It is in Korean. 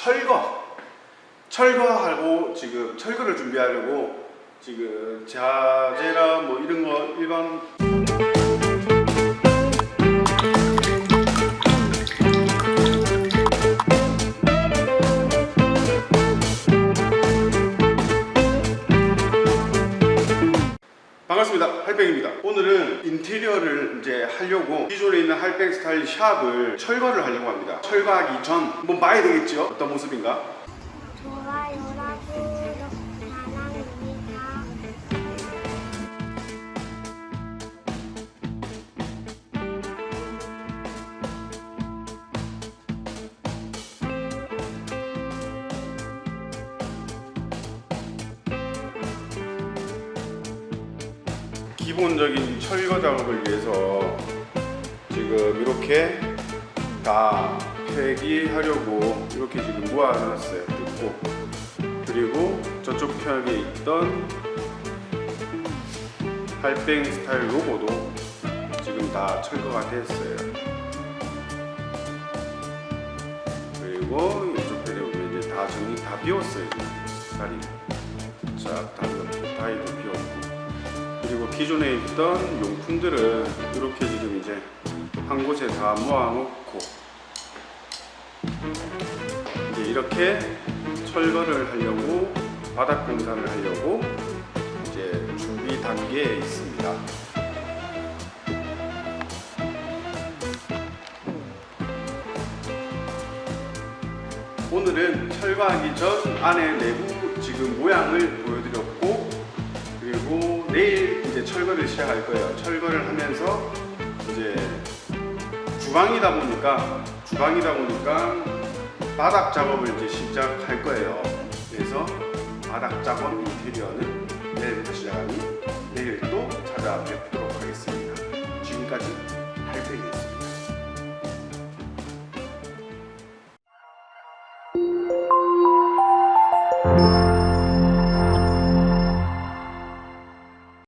철거. 철거하고 지금 철거를 준비하려고 지금 자재나 뭐 이런 거 일반 반갑습니다. 할백입니다. 오늘은 인테리어를 이제 하려고 기존에 있는 할백 스타일 샵을 철거를 하려고 합니다. 철거하기 전 한번 봐야 되겠죠? 어떤 모습인가? 좋아요라고 사랑 기본적인 철거 작업을 위해서 지금 이렇게 다 폐기하려고 이렇게 지금 모아놨어요. 뜯고 그리고 저쪽 편에 있던 할뱅 스타일 로고도 지금 다 철거가 됐어요. 그리고 이쪽 편에 보면 이제 다 정리 다 비웠어요. 자리. 자, 다 다이도 비웠고. 그리고 기존에 있던 용품들은 이렇게 지금 이제 한 곳에 다 모아놓고 이제 이렇게 철거를 하려고 바닥 공사를 하려고 이제 준비 단계에 있습니다. 오늘은 철거하기 전 안에 내부 지금 모양을 보여드렸고 그리고 내일 이제 철거를 시작할 거예요. 철거를 하면서 이제 주방이다 보니까 주방이다 보니까 바닥 작업을 이제 시작할 거예요. 그래서 바닥 작업 인테리어는 내일부터 시작하니 내일 또 찾아뵙도록